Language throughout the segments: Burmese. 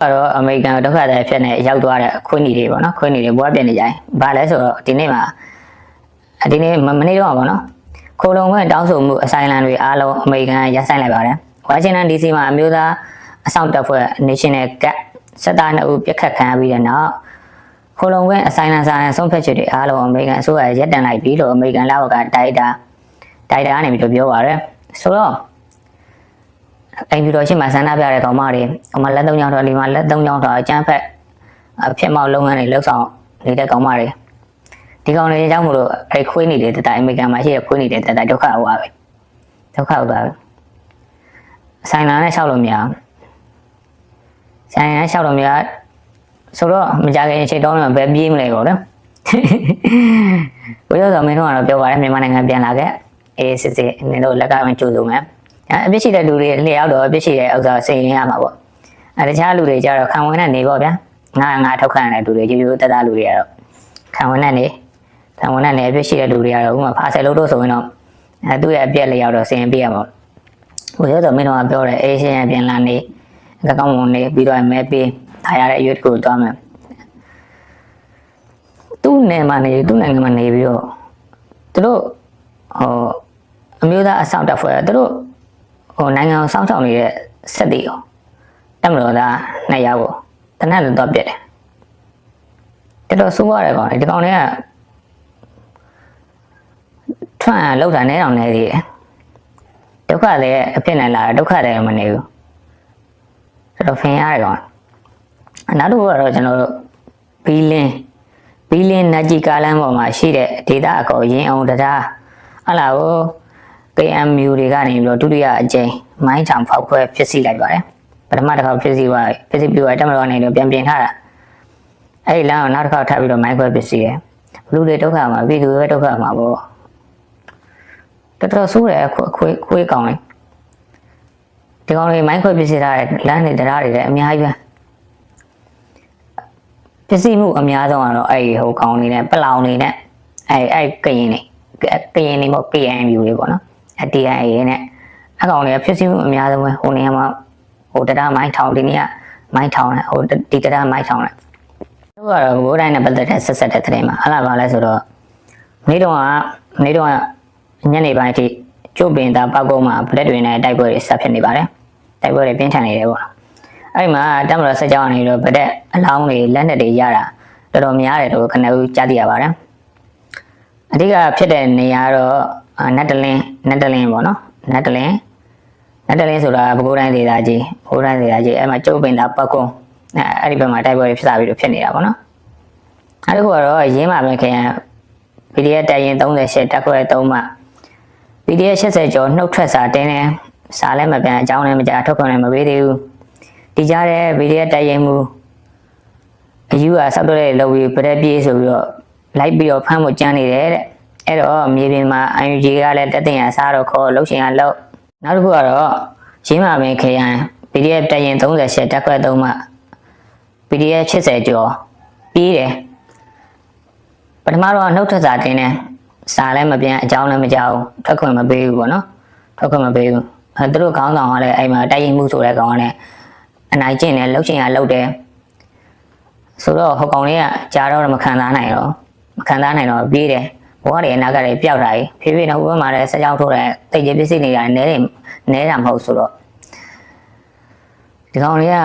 အဲ့တော့အမေရိကန်ဒုက္ခသည်ဖြစ်နေရောက်သွားတဲ့ခွင်းညီတွေပေါ့နော်ခွင်းညီတွေဘွားပြနေကြရင်ဘာလဲဆိုတော့ဒီနေ့မှာဒီနေ့မမနေ့တော့ပေါ့နော်ခိုလုံခွင့်တောင်းဆိုမှုအဆိုင်လန်တွေအားလုံးအမေရိကန်ရပ်ဆိုင်လိုက်ပါတယ်ဝါရှင်တန် DC မှာအမျိုးသားအဆောင်တပ်ဖွဲ့ National Guard စစ်သားနှစ်ဦးပြစ်ခတ်ခံရပြီးတဲ့နောက်ခိုလုံခွင့်အဆိုင်လန်ဆိုင်ဆုံးဖြတ်ချက်တွေအားလုံးအမေရိကန်အစိုးရရပ်တန့်လိုက်ပြီလို့အမေရိကန်လက်အောက်ကတိုက်တာတိုက်တာကနေပြီးတော့ပြောပါတယ်ဆိုတော့ အိမ်ဖြူတော်ရှိမှဆန္ဒပြတဲ့ကောင်မတွေဟိုမှာလက်သုံးချောင်းတော်ဒီမှာလက်သုံးချောင်းတော်အကျန်းဖက်အဖြစ်မောက်လုပ်ငန်းတွေလှုပ်ဆောင်နေတဲ့ကောင်မတွေဒီကောင်တွေအကြောင်းမလို့အဲ့ခွေးနေတဲ့တတအမေရိကန်မှာရှိတဲ့ခွေးနေတဲ့တတဒုက္ခဟောပါပဲဒုက္ခဟောပါပဲဆိုင်လာနဲ့လျှောက်လို့မရဘူးဆိုင်လာနဲ့လျှောက်လို့မရဆိုတော့မကြခင်အချိန်တောင်းတော့ဘယ်ပြေးမလဲပေါ့နော်ဘုရားတော်မင်းတို့ကတော့ပြောပါတယ်မြန်မာနိုင်ငံပြန်လာခဲ့အေးစစ်စစ်နင်တို့လက်ကမှကြိုးစုံမယ် အဲအပြစ်ရှိတဲ့လူတွေလျှောက်တော့အပြစ်ရှိတဲ့ဥစ္စာစိတ်ရင်းရမှာပေါ့အဲတခြားလူတွေကြတော့ခံဝင်တဲ့နေပေါ့ဗျာငါငါထောက်ခံတဲ့လူတွေရိုးရိုးတက်တာလူတွေကတော့ခံဝင်တဲ့နေခံဝင်တဲ့နေအပြစ်ရှိတဲ့လူတွေကတော့ဥပမာဖာဆယ်လို့တော့ဆိုရင်တော့အဲသူ့ရဲ့အပြက်လျှောက်တော့စင်ပြရမှာဘုရားတော်မင်းတော်ကပြောတယ်အေးရှင်ပြန်လာနေကကောင်းမွန်နေပြီးတော့မဲပေးထားရတဲ့အရွက်ကိုသွားမယ်သူ့နယ်မှာနေသူ့နိုင်ငံမှာနေပြီးတော့သူတို့ဟိုအမျိုးသားအဆောင်တက်ဖွဲ့သူတို့ ဟိုနိုင်ငံကိုစောင့်ရှောက်နေတဲ့စက်တီရောတက်မလို့သားနှစ်ယောက်ကိုတနက်တော့ပြစ်တယ်တော်တော်ဆိုးရတယ်ကောင်လေဒီကောင်လေးကထွန်းလောက်တာနဲအောင်နေသေးတယ်ဒုက္ခလည်းအဖြစ်နိုင်လာဒုက္ခလည်းမနေဘူးတော်တော်ဖင်ရတယ်ကောင်နောက်တစ်ခုကတော့ကျွန်တော်တို့ဘီလင်းဘီလင်းနတ်ကြီးကားလမ်းပေါ်မှာရှိတဲ့ဒေတာအကောရင်အောင်တရားဟလာကို KMU တွေကနေပြီးတော့ဒုတိယအကြိမ်မိုင်းချောင်ဖောက်ခွဲဖြစ်စီလိုက်ပါတယ်ပထမတစ်ခါဖြစ်စီသွားဖြစ်စီပြီးတော့တက်မတော်နေတော့ပြန်ပြင်ထားတာအဲ့ဒီလမ်းကိုနောက်တစ်ခါထပ်ပြီးတော့မိုင်းခွဲဖြစ်စီတယ်လူတွေဒုက္ခမှာပြည်သူတွေဒုက္ခမှာပေါ့တော်တော်ဆိုးတယ်ခွခွေးခွေးကောင်လေဒီကောင်တွေမိုင်းခွဲဖြစ်စီထားတဲ့လမ်းတွေတရားတွေလည်းအများကြီးပဲဖြစ်စီမှုအများဆုံးကတော့အဲ့ဒီဟိုကောင်နေနဲ့ပလောင်နေနဲ့အဲ့အဲ့ကရင်နေကရင်နေပေါ့ KMU တွေပေါ့နော်အ TIA နဲ့အကောင်တွေကဖြစ်စီမှုအများဆုံးပဲဟိုနေရာမှာဟိုတရားမိုင်းထောင်ဒီနေ့ကမိုင်းထောင်တယ်ဟိုဒီတရားမိုင်းထောင်တယ်သူကတော့ဘိုးတိုင်းနဲ့ပတ်သက်တဲ့ဆက်ဆက်တဲ့သတင်းမှာအဲ့လာပါလဲဆိုတော့နေ့တော့ကနေ့တော့ညနေပိုင်းအထိကျုပ်ပင်သားပောက်ကုန်းမှာဗလက်တွေနဲ့တိုက်ပွဲတွေဆက်ဖြစ်နေပါတယ်တိုက်ပွဲတွေပြင်းထန်နေတယ်ပေါ့အဲ့ဒီမှာတမတော်ဆက်ကြောင်းနေလို့ဗလက်အလောင်းတွေလက်နက်တွေရတာတော်တော်များတယ်လို့ခဏဦးကြားသိရပါတယ်အဓိကဖြစ်တဲ့နေရာတော့အာ နတ်တလင်းနတ်တလင်းပေါ့နော်နတ်တလင်းနတ်တလင်းဆိုတာပဲခူးတိုင်းဒေသကြီးပဲခူးတိုင်းဒေသကြီးအဲ့မှာကျုပ်ပင်တာပတ်ကုန်းအဲအဲ့ဒီဘက်မှာတိုက်ပွဲတွေဖြစ်လာပြီးတော့ဖြစ်နေတာပေါ့နော်အဲ့ဒီကတော့ရင်းမှာပဲခင်ဗျ PDF တိုင်ရင်38တက်ခွဲ3မှာ PDF 80ကျော်နှုတ်ထွက်စာတင်းနေစာလည်းမပြန်အကြောင်းလည်းမကြားထုတ်ခွင့်လည်းမပေးသေးဘူးဒီကြားတဲ့ PDF တိုင်ရင်မူအယူကဆောက်တော့တဲ့လော်ဝီပရက်ပြေးဆိုပြီးတော့လိုက်ပြီးတော့ဖမ်းဖို့ကြမ်းနေတယ်တဲ့ အဲ့တော့မြေပြင်မှာ IUG ကလည်းတက်တင်ရစားတော့ခေါ်လှုပ်ရှင်ရလှုပ်နောက်တစ်ခုကတော့ရင်းမာပင်ခရိုင် PDF တက်ရင်38တက်ခွက်3မှ PDF 80ကျော်ပြီးတယ်ပထမတော့နှုတ်ထွက်စာတင်တယ်စာလည်းမပြန်အကြောင်းလည်းမကြောက်ဘူးထွက်ခွင့်မပေးဘူးပေါ့နော်ထွက်ခွင့်မပေးဘူးအဲသူတို့ခေါင်းဆောင်ကလည်းအဲ့မှာတိုက်ရင်မှုဆိုတဲ့ကောင်ကလည်းအနိုင်ကျင့်တယ်လှုပ်ရှင်ရလှုပ်တယ်ဆိုတော့ဟိုကောင်လေးကကြားတော့မခံစားနိုင်တော့မခံစားနိုင်တော့ပြေးတယ် ဘဝတွေအနာဂတ်တွေပျောက်တာကြီးဖြည်းဖြည်းနဲ့ဟိုဘက်မှာလည်းဆက်ကြောင်းထိုးတဲ့တိတ်ကြီးပစ္စည်းတွေကနဲတယ်နဲတာမဟုတ်ဆိုတော့ဒီကောင်လေးက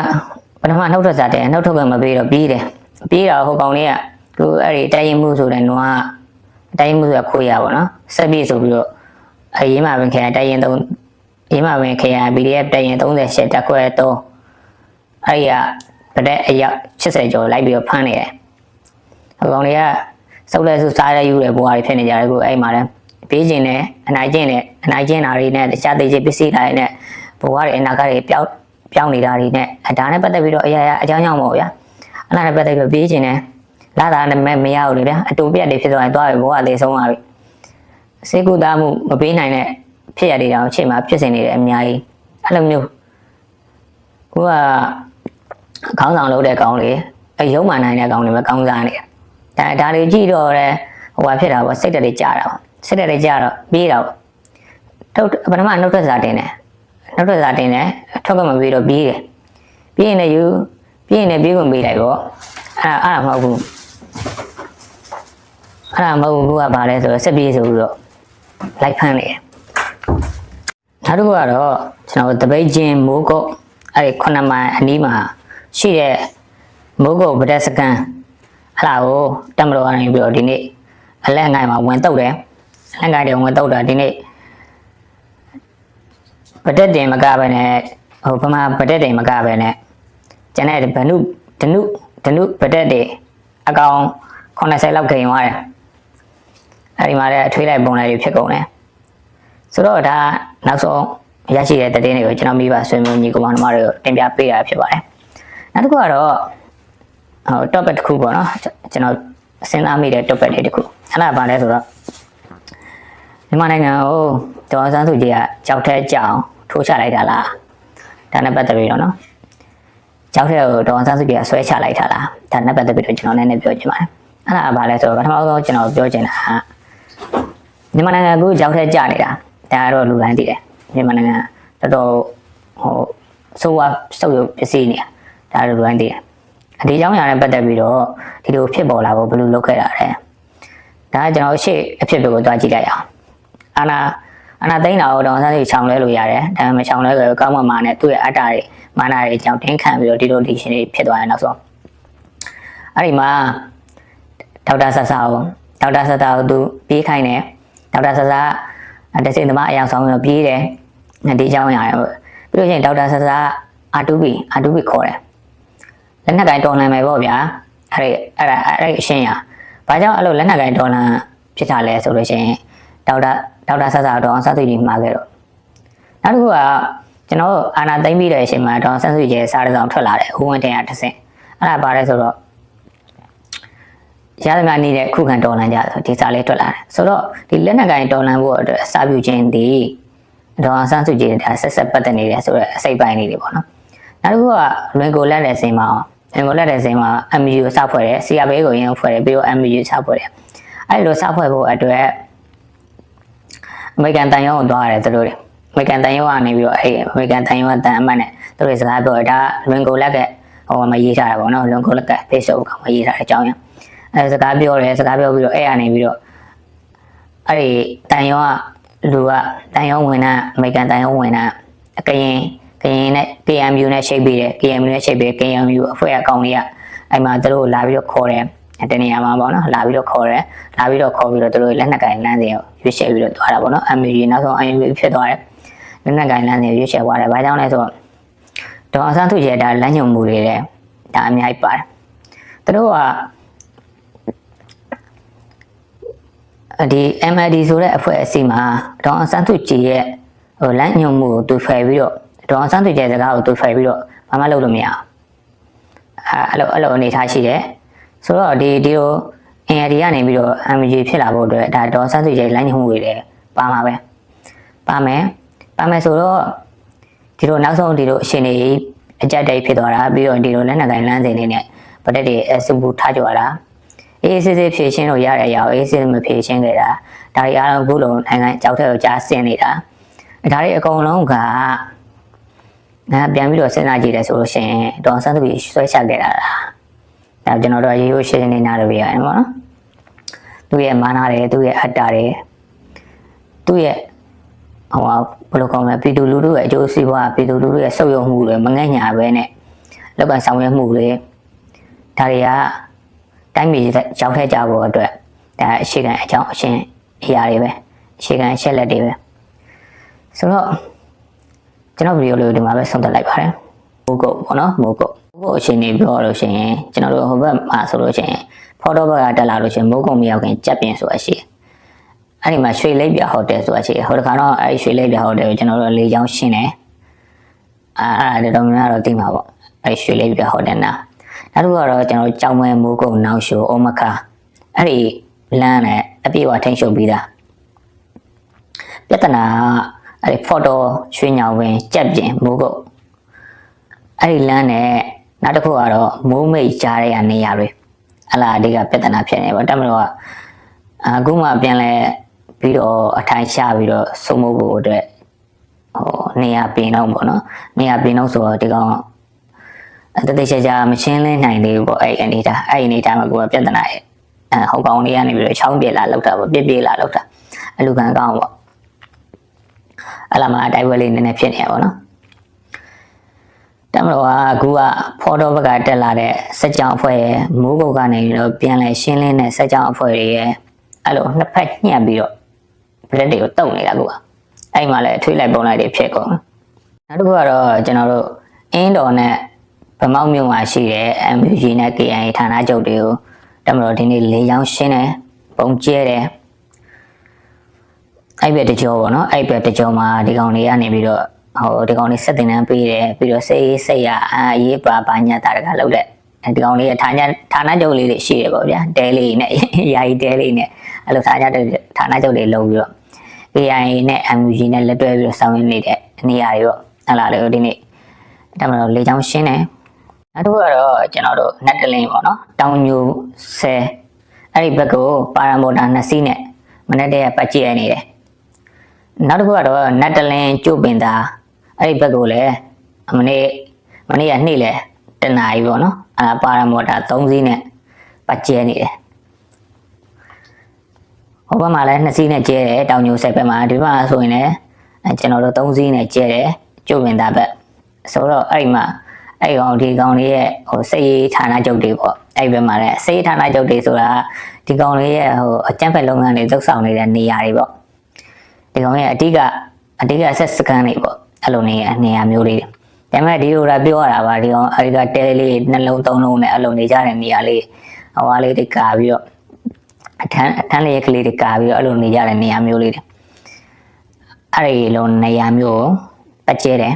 ပထမနှုတ်ထွက်စားတယ်နှုတ်ထွက်ကမပေးတော့ပြီးတယ်ပြီးတော့ဟိုကောင်လေးကသူအဲ့ဒီတိုင်ရင်မှုဆိုတဲ့နွားတိုင်ရင်မှုဆိုခွေးရပါတော့ဆက်ပြီးဆိုပြီးတော့အရင်မှပင်ခရိုင်တိုင်ရင်သုံးအရင်မှပင်ခရိုင် PDF တိုင်ရင်38တက်ခွဲ3အဲ့ဒီကဗတဲ့အယောက်80ကျော်လိုက်ပြီးတော့ဖမ်းနေတယ်ဟိုကောင်လေးက စုပ်လဲစုစားရယူတဲ့ဘဝတွေဖြစ်နေကြတယ်ကိုအဲ့မှာလည်းပေးခြင်းနဲ့အနိုင်ကျင့်နဲ့အနိုင်ကျင့်တာတွေနဲ့တခြားသေးချေပစ္စည်းတွေနဲ့ဘဝတွေအနာဂတ်တွေပျောက်ပျောက်နေတာတွေနဲ့အဲဒါနဲ့ပတ်သက်ပြီးတော့အရာရာအကြောင်းကြောင့်ပေါ့ဗျာအဲ့ဒါနဲ့ပတ်သက်ပြီးပေးခြင်းနဲ့လာတာနဲ့မရဘူးလေဗျာအတူပြက်တွေဖြစ်သွားရင်သွားပြီဘဝအသေးဆုံးသွားပြီစေကုသားမှုမပေးနိုင်တဲ့ဖြစ်ရတဲ့တောင်အချိန်မှာဖြစ်နေတယ်အများကြီးအဲ့လိုမျိုးကိုကခေါင်းဆောင်လုပ်တဲ့ကောင်လေအယုံမှနိုင်တဲ့ကောင်တွေပဲကောင်းစားနေတယ် ဒါဒါတွေကြည့်တော့လဲဟိုဟာဖြစ်တာပေါ့စိတ်တက်တွေကြာတာပေါ့စိတ်တက်တွေကြာတော့ပြေးတာပေါ့ထုတ်ပထမနှုတ်ထွက်စာတင်တယ်နှုတ်ထွက်စာတင်တယ်ထွက်ကမပြီးတော့ပြေးတယ်ပြေးရင်လည်းယူပြေးရင်လည်းပြေးဝင်ပေးလိုက်ပေါ့အဲ့ဒါအဲ့ဒါမဟုတ်ဘူးအဲ့ဒါမဟုတ်ဘူးကဘာလဲဆိုတော့ဆက်ပြေးဆိုပြီးတော့လိုက်ဖမ်းနေတယ်နောက်တစ်ခုကတော့ကျွန်တော်တပိတ်ချင်းမိုးကုတ်အဲ့ဒီခုနှစ်မိုင်အနီးမှာရှိတဲ့မိုးကုတ်ဗဒက်စကန် အဲ့ဒါကိုတက်မတော်ကနေပြီးတော့ဒီနေ့အလက်ငိုင်းမှာဝင်တုတ်တယ်အလက်ငိုင်းတွေဝင်တုတ်တာဒီနေ့ပတက်တင်မကပဲနဲ့ဟိုပမာပတက်တင်မကပဲနဲ့ကျန်တဲ့ဘနုဒနုဒနုပတက်တွေအကောင်80လောက်ခင်သွားတယ်အဲဒီမှာလည်းအထွေးလိုက်ပုံလိုက်တွေဖြစ်ကုန်တယ်ဆိုတော့ဒါနောက်ဆုံးရရှိတဲ့တည်င်းတွေကိုကျွန်တော်မိဘဆွေမျိုးညီကောင်မတို့တင်ပြပေးတာဖြစ်ပါတယ်နောက်တစ်ခုကတော့ ဟို topic တစ်ခုပေါ့နော်ကျွန်တော်စဉ်းစားမိတဲ့ topic လေးတစ်ခုအဲ့ဒါဘာလဲဆိုတော့မြန်မာနိုင်ငံကိုဒေါ်အောင်ဆန်းစုကြည်ကကြောက်ထဲကြောက်ထိုးချလိုက်တာလားဒါနဲ့ပတ်သက်ပြီးတော့နော်ကြောက်ထဲကိုဒေါ်အောင်ဆန်းစုကြည်ကဆွဲချလိုက်တာလားဒါနဲ့ပတ်သက်ပြီးတော့ကျွန်တော်လည်းနည်းနည်းပြောချင်ပါတယ်အဲ့ဒါကဘာလဲဆိုတော့ပထမဆုံးကျွန်တော်ပြောချင်တာကမြန်မာနိုင်ငံကိုကြောက်ထဲကြနေတာဒါကတော့လူတိုင်းသိတယ်မြန်မာနိုင်ငံတော်တော်ဟိုစိုးဝါစုပ်ရုပ်ပစ္စည်းနေတာဒါလူတိုင်းသိတယ် ဒီအကြောင်းအရာနဲ့ပတ်သက်ပြီးတော့ဒီလိုဖြစ်ပေါ်လာဖို့ဘယ်လိုလုပ်ခဲ့တာလဲဒါကကျွန်တော်ရှေ့အဖြစ်တွေကိုတွားကြည့်လိုက်အောင်အာနာအာနာသိန်းတာကိုတော့ဆန်းစီချောင်းလဲလို့ရတယ်ဒါပေမဲ့ချောင်းလဲဆိုတော့ကောင်းမမာနဲ့သူ့ရဲ့အတ္တတွေမာနာတွေကြောင့်တင်းခံပြီးတော့ဒီလိုဒီရှင်တွေဖြစ်သွားရင်နောက်ဆုံးအဲ့ဒီမှာဒေါက်တာဆဆာကိုဒေါက်တာဆဆာကိုသူပြေးခိုင်းတယ်ဒေါက်တာဆဆာကတစိမ့်သမားအယောင်ဆောင်ပြီးတော့ပြေးတယ်ဒီအကြောင်းရတယ်ပြီးလို့ရှိရင်ဒေါက်တာဆဆာအာတူဘီအာတူဘီခေါ်တယ် လက်နက်ကင်တော်လန်မယ်ပေါ့ဗျာအဲ့ဒီအဲ့ဒါအဲ့ဒီအရှင်းရဘာကြောင့်အဲ့လိုလက်နက်ကင်တော်လန်ဖြစ်တာလဲဆိုလို့ရှိရင်ဒေါက်တာဒေါက်တာဆဆာတော့အောင်စသတိမှာခဲ့တော့နောက်တစ်ခုကကျွန်တော်အာနာသိမ့်ပြီးတဲ့အချိန်မှာတော့ဆန်းစုကြည်စားတဲ့ဆောင်ထွက်လာတယ်ဦးဝင်းတင်ရတစ်ဆင့်အဲ့ဒါပါလဲဆိုတော့ရသမျှနေတဲ့ခုခံတော်လန်ကြဆိုဒီစားလေးထွက်လာတယ်ဆိုတော့ဒီလက်နက်ကင်တော်လန်ဖို့အတွက်အစာပြုခြင်းဒီတော့ဆန်းစုကြည်ဒါဆက်ဆက်ပတ်သက်နေတယ်ဆိုတော့အစိပ်ပိုင်းလေးတွေပေါ့နော်နောက်တစ်ခုကလွင်ကိုလက်တဲ့စင်မှာလွင် ကိုလက်တဲ့စင်မှာ MU စဖွဲ့တယ် CRB ကိုရင်းဖွဲ့တယ်ပြီးတော့ MU စဖွဲ့တယ်အဲ့လိုစဖွဲ့ဖို့အတွက်အမေရိကန်တန်ရုံးကိုသွားရတယ်သူတို့တွေအမေရိကန်တန်ရုံးကနေပြီးတော့အဲ့အမေရိကန်တန်ရုံးကတန်အမတ်နဲ့သူတို့စကားပြောတာလွင်ကိုလက်ကဟိုမှာရေးထားတာပေါ့နော်လွင်ကိုလက်က Facebook ကမှာရေးထားတဲ့အကြောင်းရအဲစကားပြောတယ်စကားပြောပြီးတော့အဲ့ကနေပြီးတော့အဲ့ဒီတန်ရုံးကလူကတန်ရုံးဝင်တာအမေရိကန်တန်ရုံးဝင်တာအကရင် ကရင်နဲ့ KMU နဲ့ရှိတ်ပြီးတယ် KMU နဲ့ရှိတ်ပြီး KMU အဖွဲ့အကောင်တွေကအဲ့မှာသူတို့လာပြီးတော့ခေါ်တယ်တနေရာမှာပေါ့နော်လာပြီးတော့ခေါ်တယ်လာပြီးတော့ခေါ်ပြီးတော့သူတို့လက်နက်ကင်လမ်းစဉ်ကိုရွေးချယ်ပြီးတော့သွားတာပေါ့နော် MU နောက်ဆုံး IMU ဖြစ်သွားတယ်လက်နက်ကင်လမ်းစဉ်ကိုရွေးချယ်သွားတယ်ဘာကြောင့်လဲဆိုတော့ဒေါ်အောင်ဆန်းစုကြည်ကဒါလမ်းညွှန်မှုတွေတဲ့ဒါအများကြီးပါတယ်သူတို့ကဒီ MID ဆိုတဲ့အဖွဲ့အစည်းမှာဒေါ်အောင်ဆန်းစုကြည်ရဲ့ဟိုလမ်းညွှန်မှုကိုသူဖယ်ပြီးတော့ ဒေါ်အောင်ဆန်းစုကြည်ရဲ့စကားကိုသူဖယ်ပြီးတော့ဘာမှလုပ်လို့မရအောင်အဲအဲ့လိုအဲ့လိုအနေထားရှိတယ်ဆိုတော့ဒီဒီလို NLD ကနေပြီးတော့ MG ဖြစ်လာဖို့အတွက်ဒါဒေါ်ဆန်းစုကြည်လိုင်းညှိမှုတွေလည်းပါမှာပဲပါမယ်ပါမယ်ဆိုတော့ဒီလိုနောက်ဆုံးဒီလိုအရှင်တွေအကြက်တိုက်ဖြစ်သွားတာပြီးတော့ဒီလိုလက်နက်ကိုင်လမ်းစဉ်တွေနဲ့ဗတက်တွေအစုပူထားကြတာအေးစစ်စစ်ဖြည့်ရှင်းလို့ရတဲ့အရာကိုအေးစစ်မဖြည့်ရှင်းခဲ့တာဒါတွေအားလုံးအခုလုံးနိုင်ငံကြောက်တဲ့ကိုကြားဆင်းနေတာဒါတွေအကုန်လုံးက ငါပြန်ပြီးတော့စဉ်းစားကြည့်တယ်ဆိုလို့ရှိရင်ဒေါ်ဆန်းစုကြည်ဆွဲချခဲ့တာလားဒါကျွန်တော်တို့ရေရိုးရှင်းနေနားလို့ပြရတယ်ပေါ့နော်သူ့ရဲ့မာနာတွေသူ့ရဲ့အတ္တတွေသူ့ရဲ့ဟိုဘယ်လိုကောင်းလဲပြည်သူလူထုရဲ့အကျိုးစီးပွားပြည်သူလူထုရဲ့ဆုပ်ယုပ်မှုတွေမငဲ့ညာပဲနဲ့လောက်ကဆောင်ရွက်မှုတွေဒါတွေကတိုင်းပြည်ကြောက်ထက်ကြဖို့အတွက်ဒါအခြေခံအကြောင်းအရှင်းအရာတွေပဲအခြေခံအချက်လက်တွေပဲဆိုတော့ ကျွန်တော်ဗီဒီယိုလေးကိုဒီမှာပဲဆုံးသက်လိုက်ပါတယ်မိုးကုတ်ပေါ့နော်မိုးကုတ်မိုးကုတ်အချိန်နေပြောလို့ရှိရင်ကျွန်တော်တို့ဟိုဘက်မှာဆိုလို့ရှိရင်ဖော်တော့ဘက်ကတက်လာလို့ရှိရင်မိုးကုတ်မရောက်ခင်ကြက်ပြင်ဆိုတာရှိတယ်အဲ့ဒီမှာရွှေလိပ်ပြဟိုတယ်ဆိုတာရှိတယ်ဟိုတခါတော့အဲ့ဒီရွှေလိပ်ပြဟိုတယ်ကိုကျွန်တော်တို့လေးချောင်းရှင်းတယ်အာအဲ့ဒါတော့များတော့သိမှာပေါ့အဲ့ဒီရွှေလိပ်ပြဟိုတယ်နာနောက်တစ်ခုကတော့ကျွန်တော်တို့ကြောင်မဲမိုးကုတ်နောက်ရှိုအိုမခါအဲ့ဒီလမ်းနဲ့အပြည့်အဝထိန်းချုပ်ပြီးသားပြဿနာက အဲ့ဒီဖော်တော့ရွှေညောင်ပင်ကြက်ပြင်မိုးကုတ်အဲ့ဒီလမ်းနဲ့နောက်တစ်ခုကတော့မိုးမိတ်ကြားတဲ့နေရာတွေအလားအဒီကပြဿနာဖြစ်နေပေါ့တမလို့ကအခုမှပြန်လဲပြီးတော့အထိုင်ချပြီးတော့စုံမဖို့အတွက်ဟိုနေရာပြင်တော့ပေါ့နော်နေရာပြင်တော့ဆိုတော့ဒီကောင်တတိချာချာမရှင်းလင်းနိုင်သေးဘူးပေါ့အဲ့ဒီအနေထားအဲ့ဒီအနေထားမှာကိုကပြဿနာရဲ့အဲဟောက်ကောင်လေးကနေပြီးတော့ချောင်းပြေလာလောက်တာပေါ့ပြစ်ပြေလာလောက်တာအလူခံကောင်းပေါ့ အဲ့လာမှာအတိုက်ပွဲလေးနည်းနည်းဖြစ်နေရပါတော့တမလို့ကအခုကဖော်တော်ဘက်ကတက်လာတဲ့စက်ကြောင်အဖွဲ့ရဲ့မိုးကုတ်ကနေပြီးတော့ပြန်လဲရှင်းလင်းတဲ့စက်ကြောင်အဖွဲ့တွေရဲ့အဲ့လိုနှစ်ဖက်ညှက်ပြီးတော့ဗလက်တွေကိုတုံနေတာကူကအဲ့မှာလဲထွေးလိုက်ပုံလိုက်တွေဖြစ်ကုန်နောက်တစ်ခုကတော့ကျွန်တော်တို့အင်းတော်နဲ့ဗမောက်မြို့မှာရှိတဲ့ MUG နဲ့ KIA ဌာနချုပ်တွေကိုတမလို့ဒီနေ့လေကြောင်းရှင်းတယ်ပုံကျဲတယ် အဲ့ဘက်တကြောပေါ့နော်အဲ့ဘက်တကြောမှာဒီကောင်တွေကနေပြီးတော့ဟိုဒီကောင်တွေစက်တင်တန်းပေးတယ်ပြီးတော့စိတ်ရေးစိတ်ရအာရေးပါပါညာတာတကလောက်တဲ့ဒီကောင်လေးဌာနဌာနချုပ်လေးတွေရှိတယ်ပေါ့ဗျာတဲလေးနဲ့ယာယီတဲလေးနဲ့အဲ့လိုဌာနချုပ်ဌာနချုပ်လေးလုံးပြီးတော့ AI နဲ့ MUG နဲ့လက်တွဲပြီးတော့ဆောင်ရွက်နေတဲ့နေရာတွေပေါ့အဲ့လားလေဒီနေ့ဒါမှမဟုတ်လေချောင်းရှင်းတယ်နောက်တစ်ခုကတော့ကျွန်တော်တို့ net တလင်းပေါ့နော်တောင်ညူဆဲအဲ့ဒီဘက်ကိုပါရမိုတာနှစ်စီးနဲ့မနေ့တည်းကပတ်ကြည့်ရနေတယ် နောက်တစ်ခုကတော့ net တလင်းကျုပ်ပင်သားအဲ့ဒီဘက်ကိုလည်းမနေ့မနေ့ကနေ့လေတနာရီပေါ့နော်အဲ့ဒါပါရမိုတာ3စီးနဲ့ပတ်ကြည့်နေတယ်ဟိုဘက်မှာလည်းနှစ်စီးနဲ့ကျဲတယ်တောင်ညိုဆက်ဘက်မှာဒီဘက်မှာဆိုရင်လည်းအဲကျွန်တော်တို့သုံးစီးနဲ့ကျဲတယ်ကျုပ်ဝင်သားဘက်ဆိုတော့အဲ့ဒီမှာအဲ့ဒီကောင်ဒီကောင်လေးရဲ့ဟိုစိတ်ရေးဌာနချုပ်တွေပေါ့အဲ့ဒီဘက်မှာလည်းစိတ်ရေးဌာနချုပ်တွေဆိုတာဒီကောင်လေးရဲ့ဟိုအကျန်းဖက်လုပ်ငန်းတွေသုတ်ဆောင်နေတဲ့နေရာတွေပေါ့ ဒီကောင်ရဲ့အတိကအတိကဆက်စကန်တွေပေါ့အဲ့လိုနေနေရာမျိုးလေးတွေဒါပေမဲ့ဒီလိုလာပြောရတာပါဒီကောင်အဲ့ဒီကတဲလေးနှလုံးသုံးလုံးနဲ့အဲ့လိုနေကြတဲ့နေရာလေးဟိုဟာလေးတွေကာပြီးတော့အထမ်းအထမ်းလေးကလေးတွေကာပြီးတော့အဲ့လိုနေကြတဲ့နေရာမျိုးလေးတွေအဲ့ဒီလိုနေရာမျိုးကိုပတ်ကျဲတယ်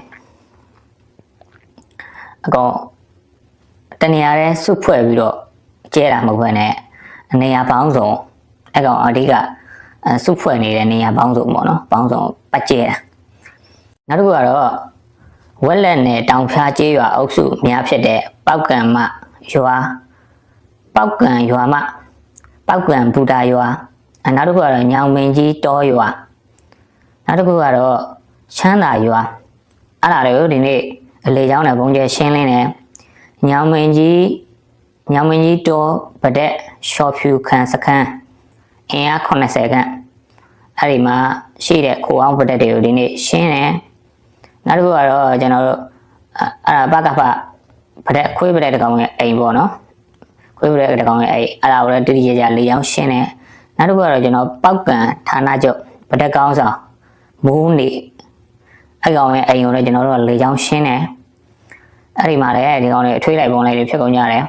အကောင်တနေရာတဲ့စုဖွဲ့ပြီးတော့ကျဲတာမဟုတ်ဘဲနဲ့နေရာပေါင်းစုံအကောင်အဓိကအဲ စုဖွဲ့နေတဲ့နေရာပေါင်းစုံပေါ့နော်ပေါင်းစုံပတ်ကျဲတာနောက်တစ်ခုကတော့ဝက်လက်နဲ့တောင်ဖျားကျေးရွာအုပ်စုများဖြစ်တဲ့ပောက်ကံမရွာပောက်ကံရွာမပောက်ကံဘူတာရွာအနောက်တစ်ခုကတော့ညောင်မင်းကြီးတောရွာနောက်တစ်ခုကတော့ချမ်းသာရွာအဲ့ဒါတွေကိုဒီနေ့အလေချောင်းနဲ့ဘုံကျဲရှင်းလင်းတယ်ညောင်မင်းကြီးညောင်မင်းကြီးတောဗဒက်ရှော့ဖြူခန်စခန်း အင်အား80ခန့်အဲ့ဒီမှာရှိတဲ့ခိုအောင်ဗဒက်တွေကိုဒီနေ့ရှင်းတယ်နောက်တစ်ခုကတော့ကျွန်တော်တို့အဲ့ဒါပကဖဗဒက်ခွေးဗဒက်တကောင်ရဲ့အိမ်ပေါ့နော်ခွေးပြတဲ့တကောင်ရဲ့အဲ့အဲ့ဒါကိုလည်းတိတိကျကျလေးအောင်ရှင်းတယ်နောက်တစ်ခုကတော့ကျွန်တော်ပောက်ကံဌာနချုပ်ဗတက်ကောင်းဆောင်မိုးနေအဲ့ကောင်ရဲ့အိမ်ကိုလည်းကျွန်တော်တို့ကလေးချောင်းရှင်းတယ်အဲ့ဒီမှာလည်းဒီကောင်တွေအထွေးလိုက်ပုံလိုက်တွေဖြစ်ကုန်ကြတယ်